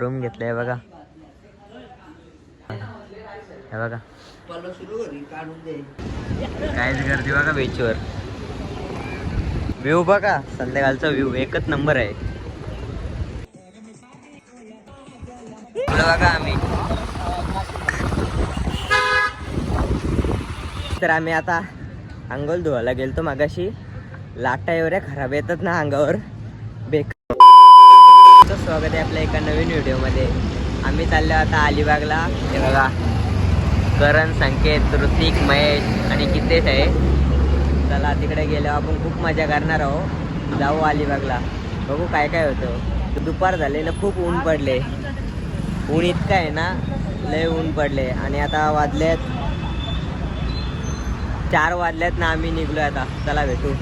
Room घेतलाय बघा. हे बघा. कायच गर्दी बघा बीचवर व्ह्यू बघा. संध्याकाळचा व्ह्यू एकच नंबर आहे. बघा आम्ही. तर आम्ही आता अंघोल धुवायला गेलतो मागाशी. लाटा एवढ्या खराब येतात ना अंगावर. तुमचं स्वागत आहे आपल्या एका नवीन व्हिडिओमध्ये. आम्ही चाललो आता अलिबागला. हे बघा. करण संकेत ऋतिक महेश आणि कितेश आहे. चला तिकडे गेल्यावर आपण खूप मजा करणार आहोत. जाऊ अलिबागला. बघू काय काय होतं. दुपार झाले ना खूप ऊन पडले. ऊन इतकं आहे ना लय ऊन पडले. आणि आता वाजलेत. चार वाजल्यात ना आम्ही निघलो आता. चला भेटू.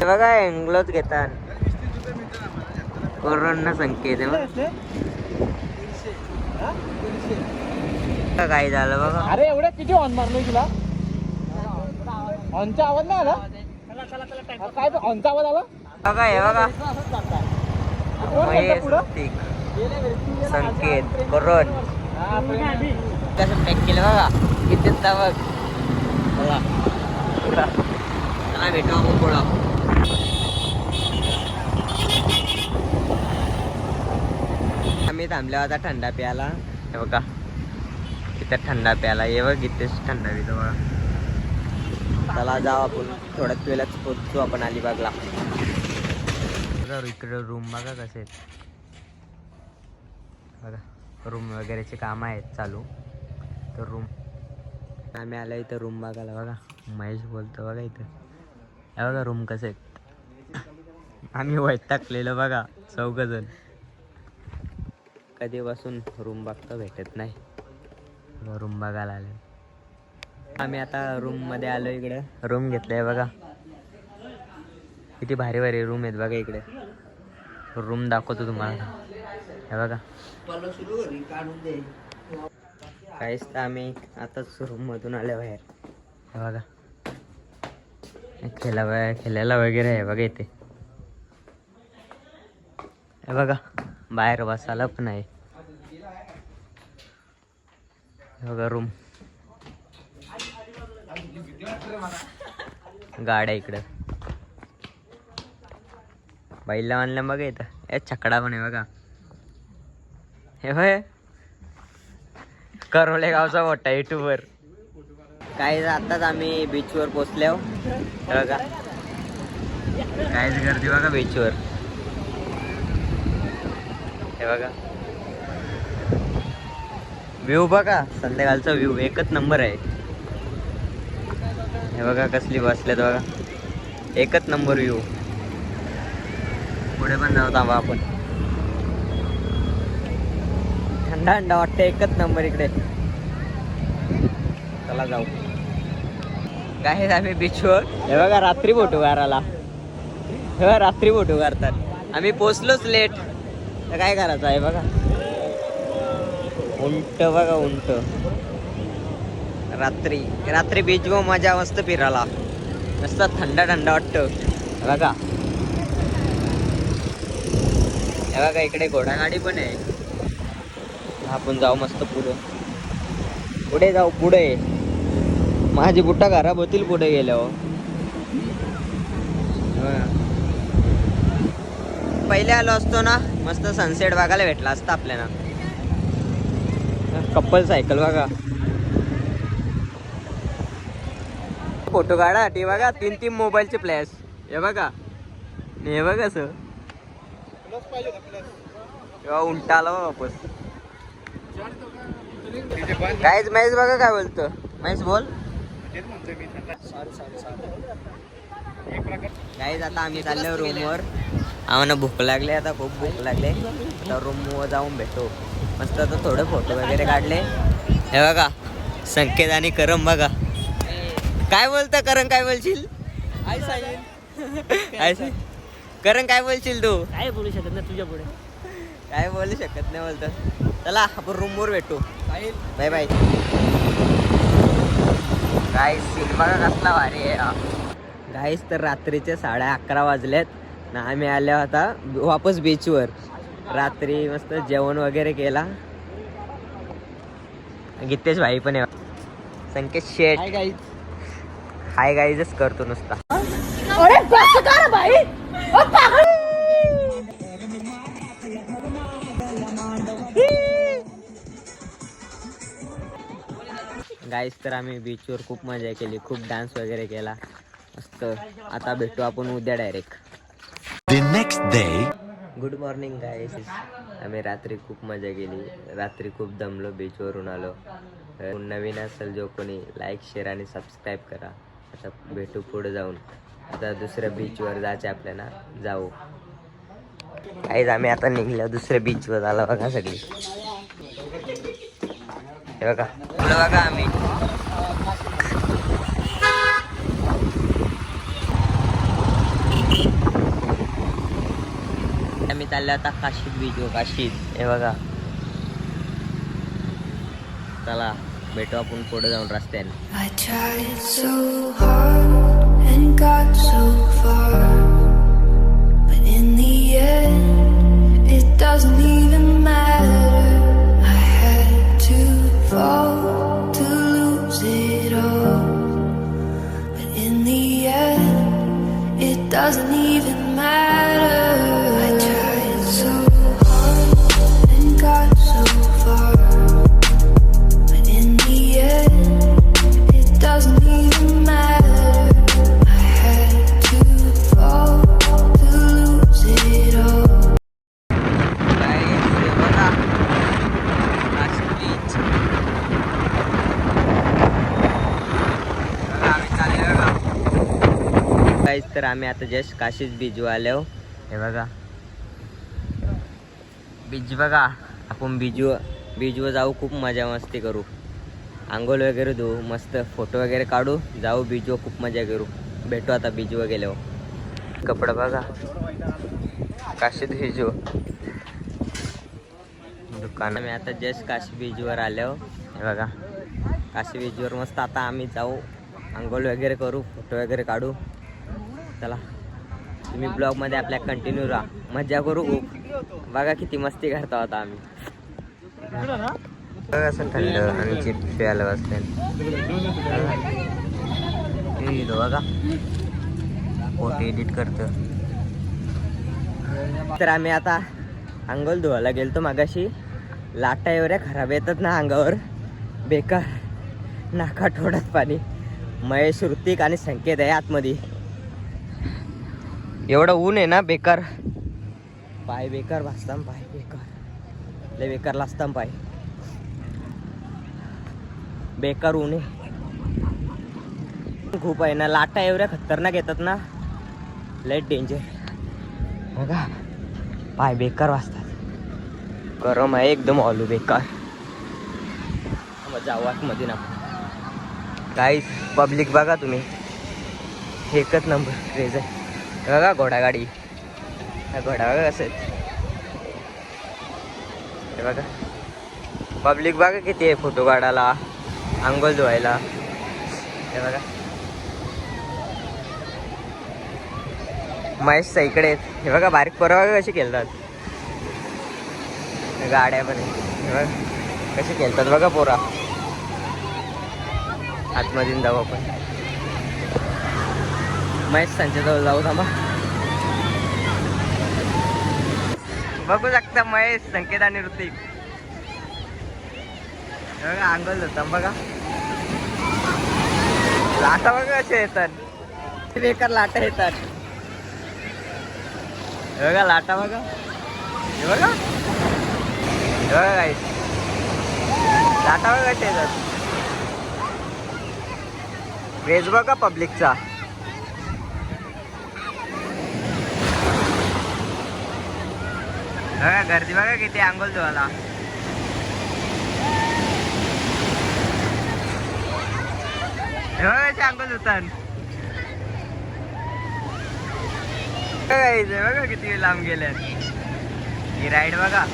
बघा एंग्लोच घेतात. कोरोना. बघा. काय झालं बघा. अरे एवढे किती ऑन मारलोय तुला? ऑनचा आवाज नाही आला? काय ऑनचा आवाज आला? बघा हे बघा. संकेत प्रेम. कसं पॅक केलं बघा. किती बघा. चला भेटू आपण पुढं. आम्ही थांबलो आता थंडा प्यायला. हे बघा. इथं थंडा प्यायला. ये बघ इथेच थंडा पितो बघा चला जाऊ आपण. थोड्याच वेळाच पोचतो आपण अलिबागला. बघा इकडे रूम बघा कसे बघा रूम वगैरेचे काम आहेत चालू. तर रूम आम्ही आलो इथं रूम बघायला. बघा महेश बोलतो बघा इथं. हे बघा रूम कसे आहेत. आम्ही टाकलेलं बघा चौघजण. कधीपासून रूम बघता भेटत नाही. रूम बघायला आले आम्ही आता रूममध्ये आलो इकडे. रूम घेतलाय बघा. किती भारी भारी रूम आहेत बघा इकडे. रूम दाखवतो तुम्हाला. हे बघा. काहीच तर आम्ही आताच रूम मधून आलो बाहेर. हे बघा. खेळा खेळायला वगैरे आहे बघा इथे. हे बघा. बाहेर बसायला पण आहे. बघा रूम गाड्या इकडं. बैला आणल्या बघा इथं. ए छकडा पण आहे बघा. हे होय. करवले गावचा मोठा युट्यूबर काय आताच आम्ही बीचवर पोचलो हो. बघा. काहीच गर्दी बघा बीचवर हे बघा. व्ह्यू बघा. संध्याकाळचा व्ह्यू एकच नंबर आहे. हे बघा कसली बसल्यात बघा. एकच नंबर व्ह्यू पुढे पण जाऊ थांबा आपण. थंडा थंडा वाटतं एकच नंबर इकडे. चला जाऊ. काय आम्ही बीचवर हे बघा रात्री फोटो काढायला. हे बघा रात्री फोटो काढतात. आम्ही पोचलोच लेट तर काय करायचं आहे बघा? उंट बघा उंट. रात्री. रात्री बीचवर मजा मस्त फिरायला. मस्त थंड थंड वाटतं बघा. हे बघा इकडे घोडागाडी पण आहे. आपण जाऊ मस्त पुढे. पुढे जाऊ पुढे. माझी बुट्टा खराब होतील पुढे गेल्यावर हो. पहिले आलो असतो ना मस्त सनसेट बघायला भेटला असता आपल्याला. कप्पल सायकल बघा. फोटो काढा ते बघा तीन तीन मोबाईलचे प्लॅस हे बघा. हे बघा सर तेव्हा उंटा आला वापस. काहीच महेश बघा काय बोलतो. महेश बोल. काहीच आता आम्ही चाललो रूमवर आम्हाला भूक लागली आता खूप भूक लागले. तर रूमवर जाऊन भेटू. मस्त आता थोडे फोटो वगैरे काढले. हे बघा संकेत आणि करम बघा. काय बोलतं करण काय बोलशील? आई साईल काय सांग. करण काय बोलशील तू? काय बोलू शकत ना तुझ्या पुढे. काय बोलू शकत नाही बोलतो. चला आपण रूमवर भेटू. बाय बाय काय सिनेमा कसला भारी आहे. गाईस तर रात्रीचे साडे अकरा वाजलेत. ना आम्ही आल्या होता वापस बीचवर रात्री मस्त जेवण वगैरे केला. गीतेश भाई पण आहे. संकेत शेठ. गाईज हाय गाईजच करतो नुसता. गाईज तर आम्ही बीचवर खूप मजा केली खूप डान्स वगैरे केला. मस्त. आता भेटू आपण उद्या direct The good morning guys आम्ही रात्री खूप मजा केली. रात्री खूप दमलो बीचवरून आलो. नवीन असेल जो कोणी लाईक शेअर आणि सबस्क्राईब करा. आता भेटू पुढे जाऊन. आता दुसऱ्या बीचवर जायचे आपल्याला. जाऊ. काहीच आम्ही आता निघलो दुसऱ्या बीचवर आलो बघा सगळी. हे बघा. बघा आम्ही. चाललो आता काशीद बीच काशीद हे बघा चला भेटू आपण पुढे जाऊन रस्त्याने I tried so hard and got so far, but in the end, it doesn't even matter. तर आम्ही आता जस्ट काशीद बीच आलो. हे बघा. बीच बघा. आपण बीजवर बीचवर जाऊ खूप मजा मस्ती करू. आंघोळ वगैरे धुवू मस्त फोटो वगैरे काढू जाऊ बीजवर खूप मजा करू. भेटू आता बीजवर गेल्यावर कपडा बघा. काशीत बीचवर दुकान. मी आता जस्ट काशी बीजवर आलो. हे बघा. काशी बीजवर मस्त आता आम्ही जाऊ. आंघोळ वगैरे करू फोटो वगैरे काढू. चला. तुम्ही ब्लॉगमध्ये आपल्या कंटिन्यू राहा. मजा करू. खूप बघा किती मस्ती करतो आता आम्ही. बघा असं थंड आणि चिप्स प्यायला बसले बघा. फोटो एडिट करतो तर आम्ही आता अंघोळ धुवायला गेलतो मागाशी. लाटा एवढ्या खराब येतात ना अंगावर. बेकार. नाका ठोडत पाणी. महेश ऋतिक आणि संकेत आहे आतमध्ये. एवढं ऊन आहे ना बेकार. पाय बेकार भासता पाय बेकार. लय बेकार लाजता पाय. बेकार ऊन आहे. खूप आहे ना लाटा एवढ्या खतरनाक येतात ना. लय डेंजर बघा पाय बेकार वाजतात गरम आहे एकदम ऑलू बेकार. जाऊ मध्ये ना. काहीच पब्लिक बघा तुम्ही. एकच नंबर क्रेज आहे. बघा घोडागाडी. हा असेल. बघा कसं हे बघा. पब्लिक बघा किती आहे फोटो काढायला. आंघोळ धुवायला. हे बघा. महेश इकडे आहेत. हे बघा बारीक पोरं बघा कशी खेळतात. गाड्या पण हे बघा. कशी खेळतात बघा पोरा. आतमधून जाऊ आपण. महेश त्यांच्या जवळ जाऊ थांबा. बघू शकता महेश संकेत आणि ऋतिक. बघा अंगल होता बघा. लाटा बघा कसे येतात. बेकार लाटा येतात. बघा लाटा बघा. हे बघा. हे बघा काही लाटा बघा कसे येतात. क्रेज बघा पब्लिकचा बघा गर्दी बघा किती अंघोल धुवाला हे बघा आंघोल धुतात बघा किती लांब गेल्यात ही राईड बघा.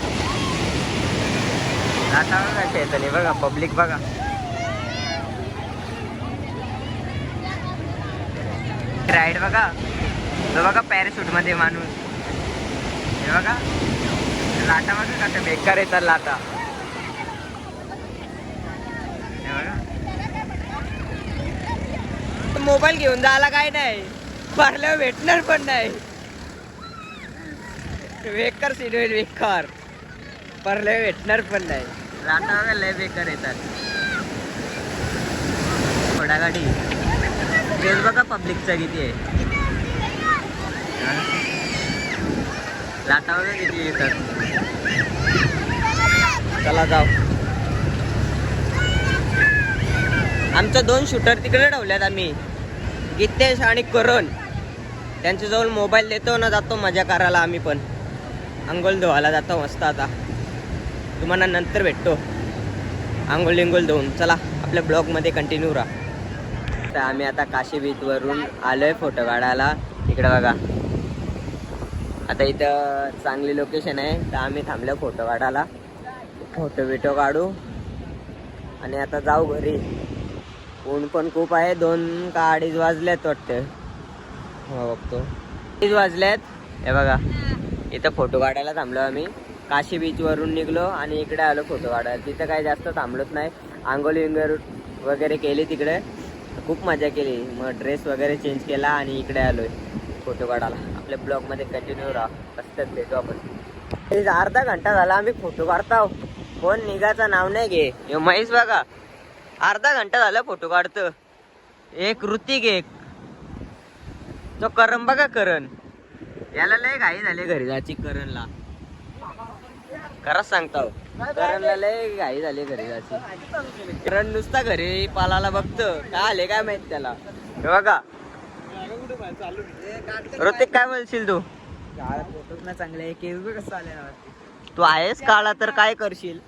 आता बघा कशा हे बघा पब्लिक बघा. राईड बघा. तो बघा पॅराशूटमध्ये माणूस. हे बघा. लाटा बघा कसं बेकार येतात लाटा? मोबाईल घेऊन जायला काय नाही. भरल्यावर भेटणार पण नाही. बेकार सीट होईल बेकार. भरल्यावर भेटणार पण नाही. लाटा बघा लय बेकार येतात. थोडा गाडी तेच बघा पब्लिकचा किती आहे. लाटा बघा किती येतात. चला जाऊ. आमचं दोन शूटर तिकडे ठेवल्यात आम्ही. गितेश आणि करण. त्यांच्याजवळ मोबाईल देतो ना जातो मजा करायला आम्ही पण. आंघोळ धुवायला जातो मस्त आता. तुम्हाला नंतर भेटतो. आंघोळ लिंगोल धुवून. चला आपल्या ब्लॉगमध्ये कंटिन्यू राहा. तर आम्ही आता काशी बीचवरून आलोय फोटो काढायला. इकडे बघा. आता इथं चांगली लोकेशन आहे. तर आम्ही थांबलो फोटो काढायला. फोटो बिटो काढू. आणि आता जाऊ घरी. ऊन पण खूप आहे. दोन का अडीच वाजल्यात वाटतं हो बघतो. अडीच वाजल्यात हे बघा. इथं फोटो काढायला थांबलो आम्ही. काशी बीचवरून निघलो आणि इकडे आलो फोटो काढायला. तिथं काही जास्त थांबलोच नाही. आंघोळी विंगोर वगैरे केली तिकडे. खूप मजा केली. मग ड्रेस वगैरे चेंज केला आणि इकडे आलोय फोटो काढायला. आपल्या ब्लॉगमध्ये कंटिन्यू राहा. रस्त्यात भेटू आपण. अर्धा घंटा झाला आम्ही फोटो काढतो. कोण निघाचा नाव नाही घे. हे महेश बघा. अर्धा घंटा झाला फोटो काढतो. एक ऋतिक एक. तो करण बघा करण. याला लय घाई झाले घरी जायची करणला. खरंच सांगतो. करणला लय घाई झाली घरी जायची. करण नुसता घरी पालाला बघतो. काय आले काय माहीत त्याला. हे बघा. ऋतिक काय म्हणशील तू? फोटो ना चांगले. केस कसं आले तू आहेस काळा तर काय करशील?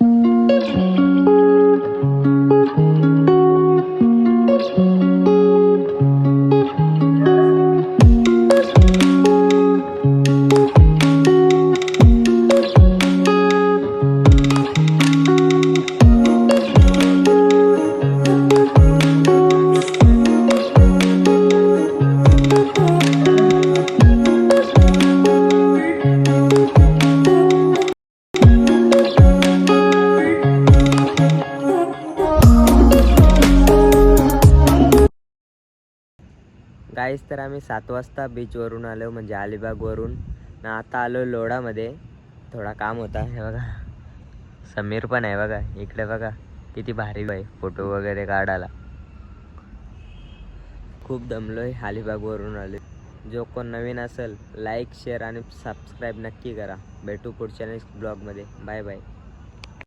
गाईस तर आम्ही सात वाजता बीचवरून आलो म्हणजे अलिबागवरून. ना आता आलो लोडामध्ये. थोडा काम होता हे बघा. समीर पण आहे बघा इकडे बघा. किती भारी आहे फोटो वगैरे काढायला. खूप दमलो आहे अलिबागवरून आलो. जो कोण नवीन असेल लाईक शेअर आणि सबस्क्राईब नक्की करा. भेटू पुढच्या नेक्स्ट ब्लॉगमध्ये बाय बाय